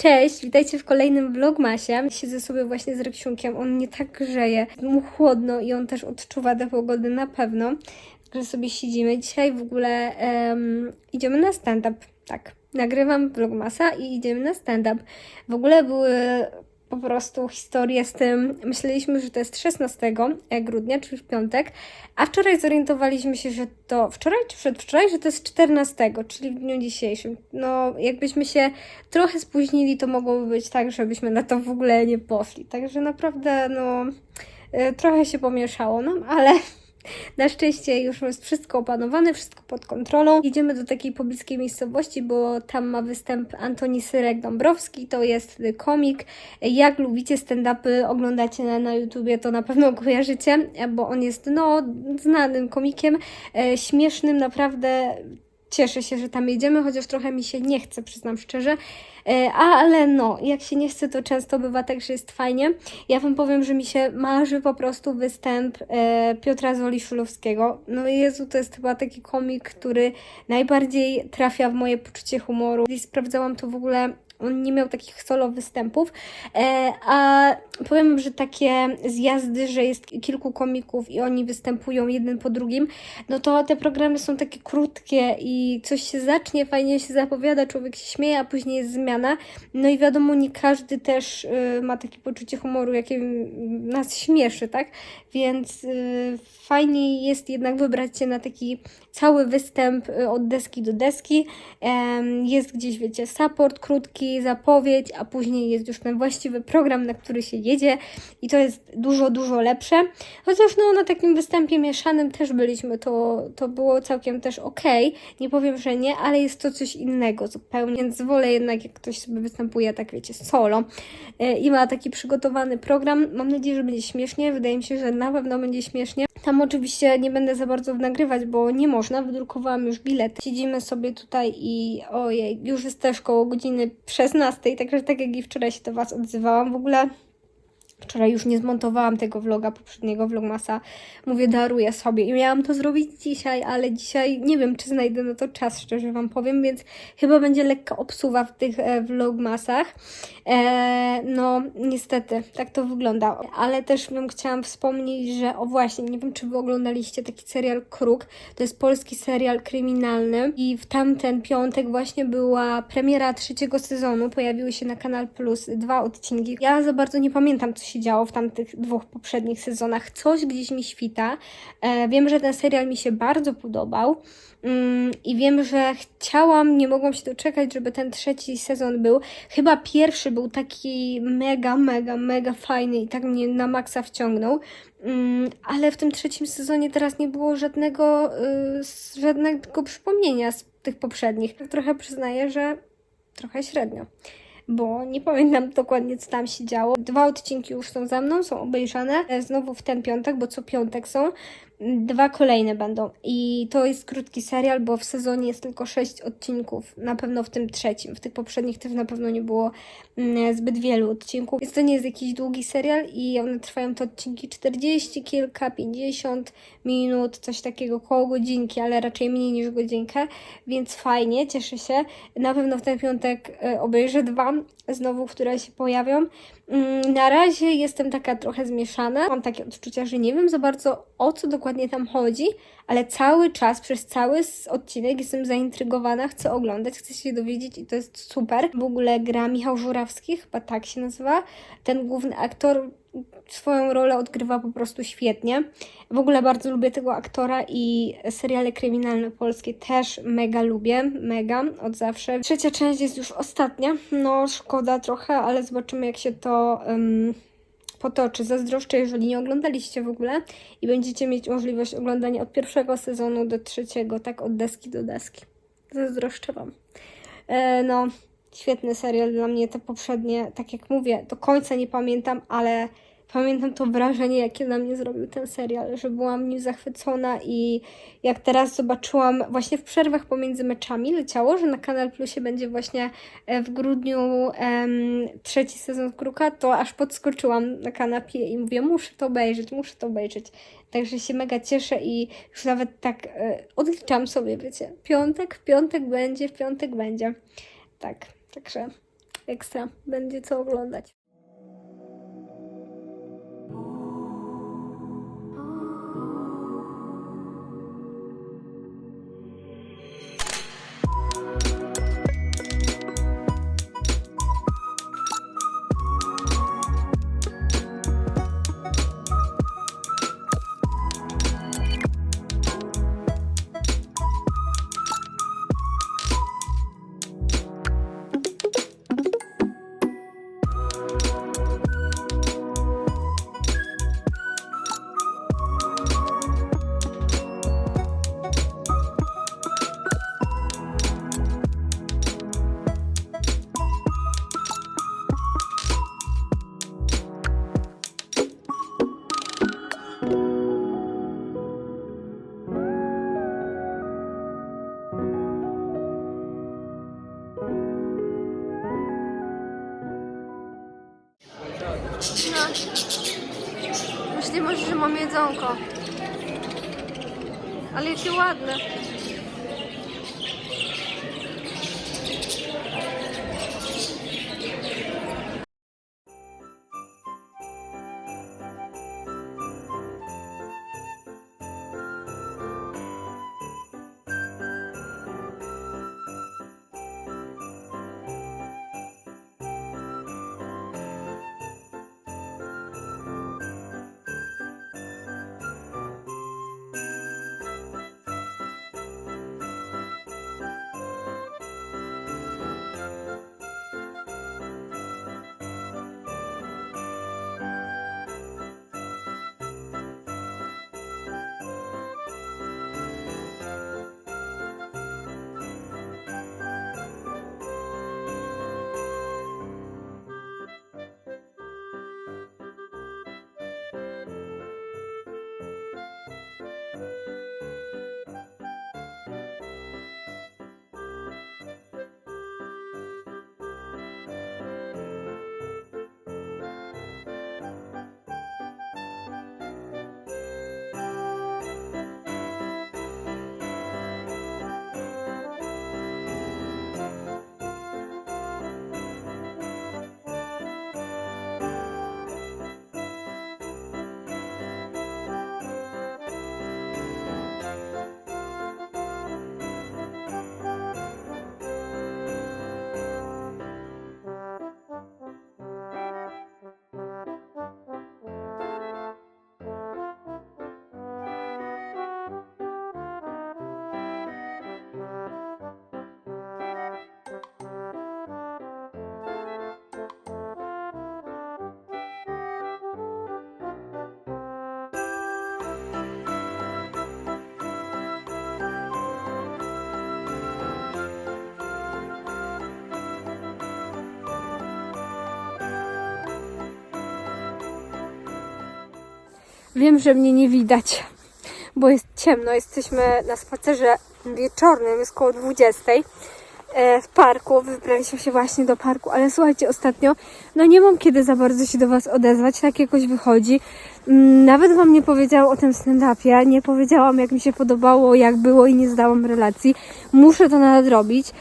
Cześć, witajcie w kolejnym vlogmasie. Siedzę sobie właśnie z Reksiunkiem, on nie tak grzeje, mu chłodno i on też odczuwa tę pogodę na pewno. Także sobie siedzimy. Dzisiaj w ogóle em, idziemy na stand-up, tak. Nagrywam vlogmasa i idziemy na stand-up. W ogóle były po prostu historie z tym. Myśleliśmy, że to jest 16 grudnia, czyli w piątek, a wczoraj zorientowaliśmy się, że to wczoraj czy przedwczoraj, że to jest 14, czyli w dniu dzisiejszym. No, jakbyśmy się trochę spóźnili, to mogłoby być tak, żebyśmy na to w ogóle nie poszli. Także naprawdę, no, e, trochę się pomieszało nam, ale na szczęście już jest wszystko opanowane, wszystko pod kontrolą. Idziemy do takiej pobliskiej miejscowości, bo tam ma występ Antoni Syrek-Dąbrowski, to jest komik. Jak lubicie stand-upy, oglądacie na, na YouTubie, to na pewno kojarzycie, bo on jest no, znanym komikiem, e, śmiesznym, naprawdę cieszę się, że tam jedziemy, chociaż trochę mi się nie chce, przyznam szczerze. E, Ale no, jak się nie chce, to często bywa tak, że jest fajnie. Ja Wam powiem, że mi się marzy po prostu występ e, Piotra Zoli Szulowskiego. No Jezu, to jest chyba taki komik, który najbardziej trafia w moje poczucie humoru. I sprawdzałam to w ogóle on nie miał takich solo występów, e, a powiem, że takie zjazdy, że jest kilku komików i oni występują jeden po drugim, no to te programy są takie krótkie i coś się zacznie, fajnie się zapowiada, człowiek się śmieje, a później jest zmiana. No i wiadomo, nie każdy też y, ma takie poczucie humoru, jakie nas śmieszy, tak? Więc y, fajniej jest jednak wybrać się na taki cały występ y, od deski do deski. Jest gdzieś, wiecie, support krótki, zapowiedź, a później jest już ten właściwy program, na który się jedzie i to jest dużo, dużo lepsze. Chociaż no na takim występie mieszanym też byliśmy, to, to było całkiem też ok. Nie powiem, że nie, ale jest to coś innego zupełnie, więc wolę jednak jak ktoś sobie występuje, tak wiecie, solo e, i ma taki przygotowany program. Mam nadzieję, że będzie śmiesznie. Wydaje mi się, że na pewno będzie śmiesznie. Tam oczywiście nie będę za bardzo nagrywać, bo nie można. Wydrukowałam już bilet. Siedzimy sobie tutaj i ojej, już jest też koło godziny 16, także tak jak i wczoraj się do Was odzywałam. W ogóle Wczoraj już nie zmontowałam tego vloga, poprzedniego vlogmasa. Mówię, daruję sobie i miałam to zrobić dzisiaj, ale dzisiaj nie wiem, czy znajdę na to czas, szczerze Wam powiem, więc chyba będzie lekka obsuwa w tych e, vlogmasach. E, no, niestety, tak to wygląda. Ale też bym chciałam wspomnieć, że o właśnie, nie wiem, czy Wy oglądaliście taki serial Kruk. To jest polski serial kryminalny i w tamten piątek właśnie była premiera trzeciego sezonu. Pojawiły się na Kanal Plus dwa odcinki. Ja za bardzo nie pamiętam, co się działo w tamtych dwóch poprzednich sezonach. Coś gdzieś mi świta. E, wiem, że ten serial mi się bardzo podobał. Mm, I wiem, że chciałam, nie mogłam się doczekać, żeby ten trzeci sezon był. Chyba pierwszy był taki mega, mega, mega fajny i tak mnie na maksa wciągnął. Mm, ale w tym trzecim sezonie teraz nie było żadnego, y, żadnego przypomnienia z tych poprzednich. Trochę przyznaję, że trochę średnio bo nie pamiętam dokładnie, co tam się działo. Dwa odcinki już są za mną, są obejrzane. E, Znowu w ten piątek, bo co piątek są. Dwa kolejne będą. I to jest krótki serial, bo w sezonie jest tylko sześć odcinków. Na pewno w tym trzecim. W tych poprzednich też na pewno nie było mm, zbyt wielu odcinków. Więc to nie jest jakiś długi serial i one trwają te odcinki 40, kilka, 50 minut, coś takiego, koło godzinki, ale raczej mniej niż godzinkę. Więc fajnie, cieszę się. Na pewno w ten piątek e, obejrzę dwa znowu, które się pojawią. Mm, Na razie jestem taka trochę zmieszana. Mam takie odczucia, że nie wiem za bardzo o co dokładnie tam chodzi, ale cały czas, przez cały odcinek jestem zaintrygowana, chcę oglądać, chcę się dowiedzieć i to jest super. W ogóle gra Michał Żurawski, chyba tak się nazywa. Ten główny aktor swoją rolę odgrywa po prostu świetnie. W ogóle bardzo lubię tego aktora i seriale kryminalne polskie też mega lubię, mega, od zawsze. Trzecia część jest już ostatnia, no szkoda trochę, ale zobaczymy jak się to um, potoczy. Zazdroszczę, jeżeli nie oglądaliście w ogóle i będziecie mieć możliwość oglądania od pierwszego sezonu do trzeciego, tak od deski do deski. Zazdroszczę Wam. E, no, świetny serial dla mnie, te poprzednie, tak jak mówię, do końca nie pamiętam, ale pamiętam to wrażenie, jakie na mnie zrobił ten serial, że byłam nim zachwycona i jak teraz zobaczyłam właśnie w przerwach pomiędzy meczami leciało, że na Kanal Plusie będzie właśnie e, w grudniu em, trzeci sezon Kruka, to aż podskoczyłam na kanapie i mówię, muszę to obejrzeć, muszę to obejrzeć. Także się mega cieszę i już nawet tak e, odliczam sobie, wiecie, piątek, piątek będzie, piątek będzie. Tak, także ekstra. Będzie co oglądać. No. Myślę może, że mam jedzonko. Ale jakie ładne. Wiem, że mnie nie widać, bo jest ciemno. Jesteśmy na spacerze wieczornym, jest koło 20 e, w parku. Wybraliśmy się właśnie do parku, ale słuchajcie, ostatnio no nie mam kiedy za bardzo się do Was odezwać, tak jakoś wychodzi. Mm, Nawet Wam nie powiedziałam o tym stand-upie, nie powiedziałam jak mi się podobało, jak było i nie zdałam relacji. Muszę to nadrobić.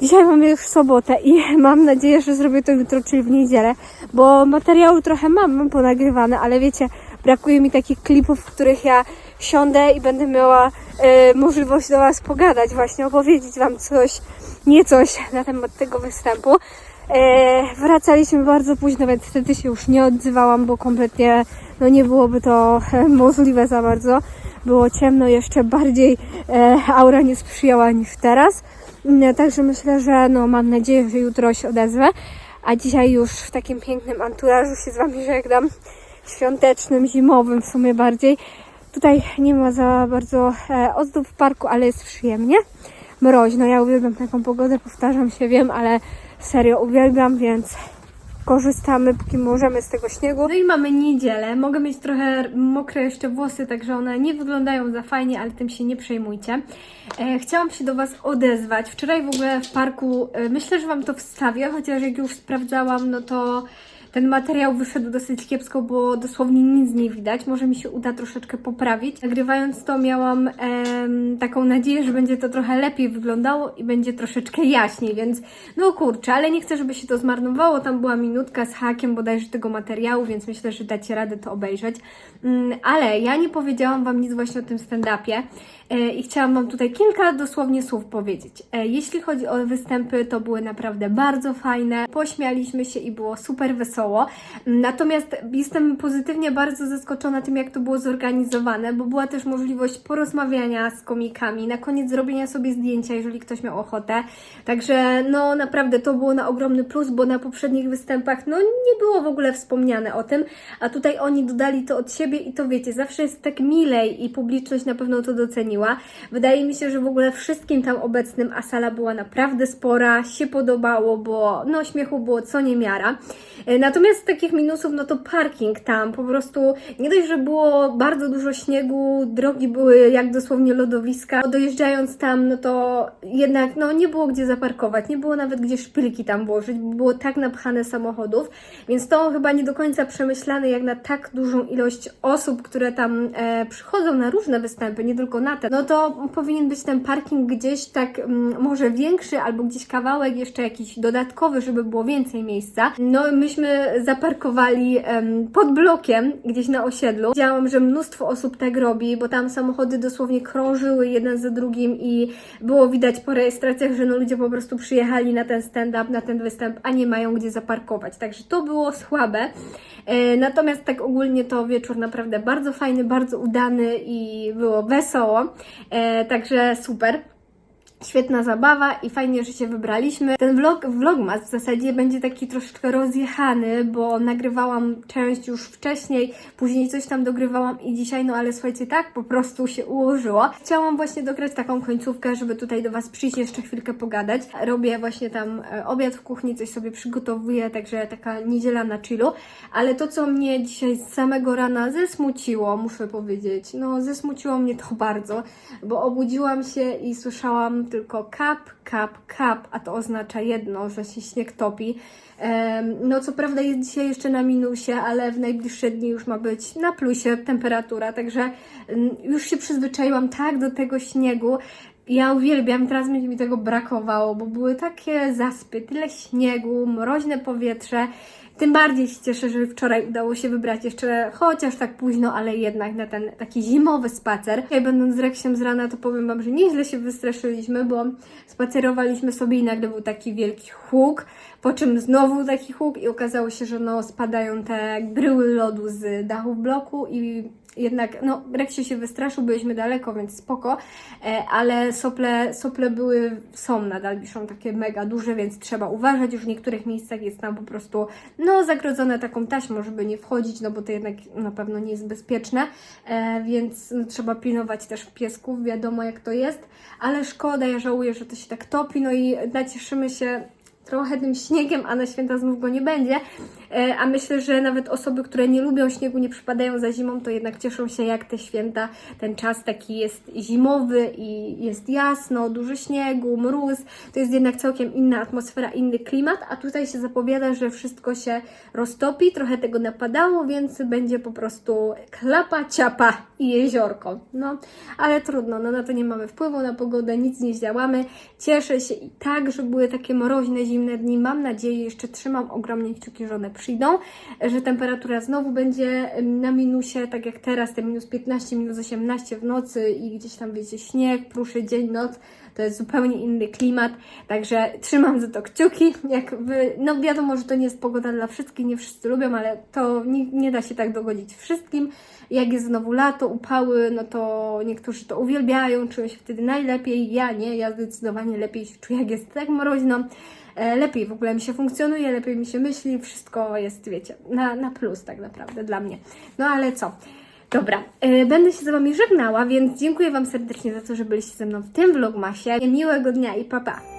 Dzisiaj mamy już sobotę i mam nadzieję, że zrobię to jutro, czyli w niedzielę, bo materiału trochę mam, mam ponagrywane, ale wiecie, brakuje mi takich klipów, w których ja siądę i będę miała e, możliwość do Was pogadać, właśnie opowiedzieć Wam coś, nie coś na temat tego występu. E, wracaliśmy bardzo późno, więc wtedy się już nie odzywałam, bo kompletnie no nie byłoby to e, możliwe za bardzo. Było ciemno, jeszcze bardziej e, aura nie sprzyjała niż teraz. Mm, Także myślę, że no mam nadzieję, że jutro się odezwę. A dzisiaj już w takim pięknym anturażu się z Wami żegnam. Świątecznym, zimowym w sumie bardziej. Tutaj nie ma za bardzo e, ozdób w parku, ale jest przyjemnie. Mroźno, ja uwielbiam taką pogodę, powtarzam się, wiem, ale serio uwielbiam, więc korzystamy, póki możemy z tego śniegu. No i mamy niedzielę. Mogę mieć trochę mokre jeszcze włosy, także one nie wyglądają za fajnie, ale tym się nie przejmujcie. E, chciałam się do Was odezwać. Wczoraj w ogóle w parku, e, myślę, że Wam to wstawię, chociaż jak już sprawdzałam, no to ten materiał wyszedł dosyć kiepsko, bo dosłownie nic nie widać. Może mi się uda troszeczkę poprawić. Nagrywając to miałam em, taką nadzieję, że będzie to trochę lepiej wyglądało i będzie troszeczkę jaśniej, więc no kurczę, ale nie chcę, żeby się to zmarnowało. Tam była minutka z hakiem bodajże tego materiału, więc myślę, że dacie radę to obejrzeć. Mm, ale ja nie powiedziałam Wam nic właśnie o tym stand-upie i chciałam Wam tutaj kilka dosłownie słów powiedzieć. E, Jeśli chodzi o występy, to były naprawdę bardzo fajne. Pośmialiśmy się i było super wesoło. Natomiast jestem pozytywnie bardzo zaskoczona tym, jak to było zorganizowane, bo była też możliwość porozmawiania z komikami, na koniec zrobienia sobie zdjęcia, jeżeli ktoś miał ochotę. Także no naprawdę to było na ogromny plus, bo na poprzednich występach no nie było w ogóle wspomniane o tym, a tutaj oni dodali to od siebie i to wiecie, zawsze jest tak milej i publiczność na pewno to doceniła. Wydaje mi się, że w ogóle wszystkim tam obecnym, a sala była naprawdę spora, się podobało, bo no śmiechu było co niemiara. E, Natomiast z takich minusów, no to parking tam, po prostu nie dość, że było bardzo dużo śniegu, drogi były jak dosłownie lodowiska. Dojeżdżając tam, no to jednak no nie było gdzie zaparkować, nie było nawet gdzie szpilki tam włożyć, bo było tak napchane samochodów, więc to chyba nie do końca przemyślane jak na tak dużą ilość osób, które tam e, przychodzą na różne występy, nie tylko na te, no to powinien być ten parking gdzieś tak mm, może większy albo gdzieś kawałek jeszcze jakiś dodatkowy, żeby było więcej miejsca. No myśmy zaparkowali pod blokiem gdzieś na osiedlu. Widziałam, że mnóstwo osób tak robi, bo tam samochody dosłownie krążyły jeden za drugim i było widać po rejestracjach, że no ludzie po prostu przyjechali na ten stand-up, na ten występ, a nie mają gdzie zaparkować. Także to było słabe. E, natomiast tak ogólnie to wieczór naprawdę bardzo fajny, bardzo udany i było wesoło. E, także super. Świetna zabawa i fajnie, że się wybraliśmy. Ten vlog, vlogmas w zasadzie będzie taki troszeczkę rozjechany, bo nagrywałam część już wcześniej, później coś tam dogrywałam i dzisiaj, no ale słuchajcie, tak po prostu się ułożyło. Chciałam właśnie dograć taką końcówkę, żeby tutaj do Was przyjść jeszcze chwilkę pogadać. Robię właśnie tam e, obiad w kuchni, coś sobie przygotowuję, także taka niedziela na chillu. Ale to, co mnie dzisiaj z samego rana zesmuciło, muszę powiedzieć, no zesmuciło mnie to bardzo, bo obudziłam się i słyszałam tylko kap, kap, kap, a to oznacza jedno, że się śnieg topi. No co prawda jest dzisiaj jeszcze na minusie, ale w najbliższe dni już ma być na plusie temperatura, także mm, już się przyzwyczaiłam tak do tego śniegu. Ja uwielbiam, teraz mi tego brakowało, bo były takie zaspy, tyle śniegu, mroźne powietrze. Tym bardziej się cieszę, że wczoraj udało się wybrać jeszcze, chociaż tak późno, ale jednak na ten taki zimowy spacer. Ja będąc z Reksiem z rana, to powiem Wam, że nieźle się wystraszyliśmy, bo spacerowaliśmy sobie i nagle był taki wielki huk, po czym znowu taki huk i okazało się, że no spadają te bryły lodu z dachów bloku i jednak, no, Reksiu się wystraszył, byliśmy daleko, więc spoko, e, ale sople, sople były, są nadal, wiszą takie mega duże, więc trzeba uważać, już w niektórych miejscach jest tam po prostu, no, zagrodzone taką taśmą, żeby nie wchodzić, no bo to jednak na pewno nie jest bezpieczne, e, więc no, trzeba pilnować też piesków, wiadomo jak to jest, ale szkoda, ja żałuję, że to się tak topi, no i nacieszymy się trochę tym śniegiem, a na święta znów go nie będzie. E, A myślę, że nawet osoby, które nie lubią śniegu, nie przypadają za zimą, to jednak cieszą się, jak te święta, ten czas taki jest zimowy i jest jasno, dużo śniegu, mróz. To jest jednak całkiem inna atmosfera, inny klimat, a tutaj się zapowiada, że wszystko się roztopi, trochę tego napadało, więc będzie po prostu klapa, ciapa i jeziorko. No, ale trudno, no na to nie mamy wpływu, na pogodę nic nie zdziałamy. Cieszę się i tak, że były takie mroźne, zimne dni. Mam nadzieję, jeszcze trzymam ogromnie kciuki, że one przyjdą, że temperatura znowu będzie na minusie, tak jak teraz, te minus 15, minus 18 w nocy i gdzieś tam wiecie, śnieg, pruszy dzień, noc. To jest zupełnie inny klimat, także trzymam za to kciuki. Jakby, no wiadomo, że to nie jest pogoda dla wszystkich, nie wszyscy lubią, ale to nie, nie da się tak dogodzić wszystkim. Jak jest znowu lato, upały, no to niektórzy to uwielbiają, czują się wtedy najlepiej. Ja nie, ja zdecydowanie lepiej się czuję, jak jest tak mroźno. E, Lepiej w ogóle mi się funkcjonuje, lepiej mi się myśli, wszystko jest, wiecie, na, na plus tak naprawdę dla mnie. No ale co? Dobra, e, będę się z Wami żegnała, więc dziękuję Wam serdecznie za to, że byliście ze mną w tym vlogmasie. Miłego dnia i pa pa!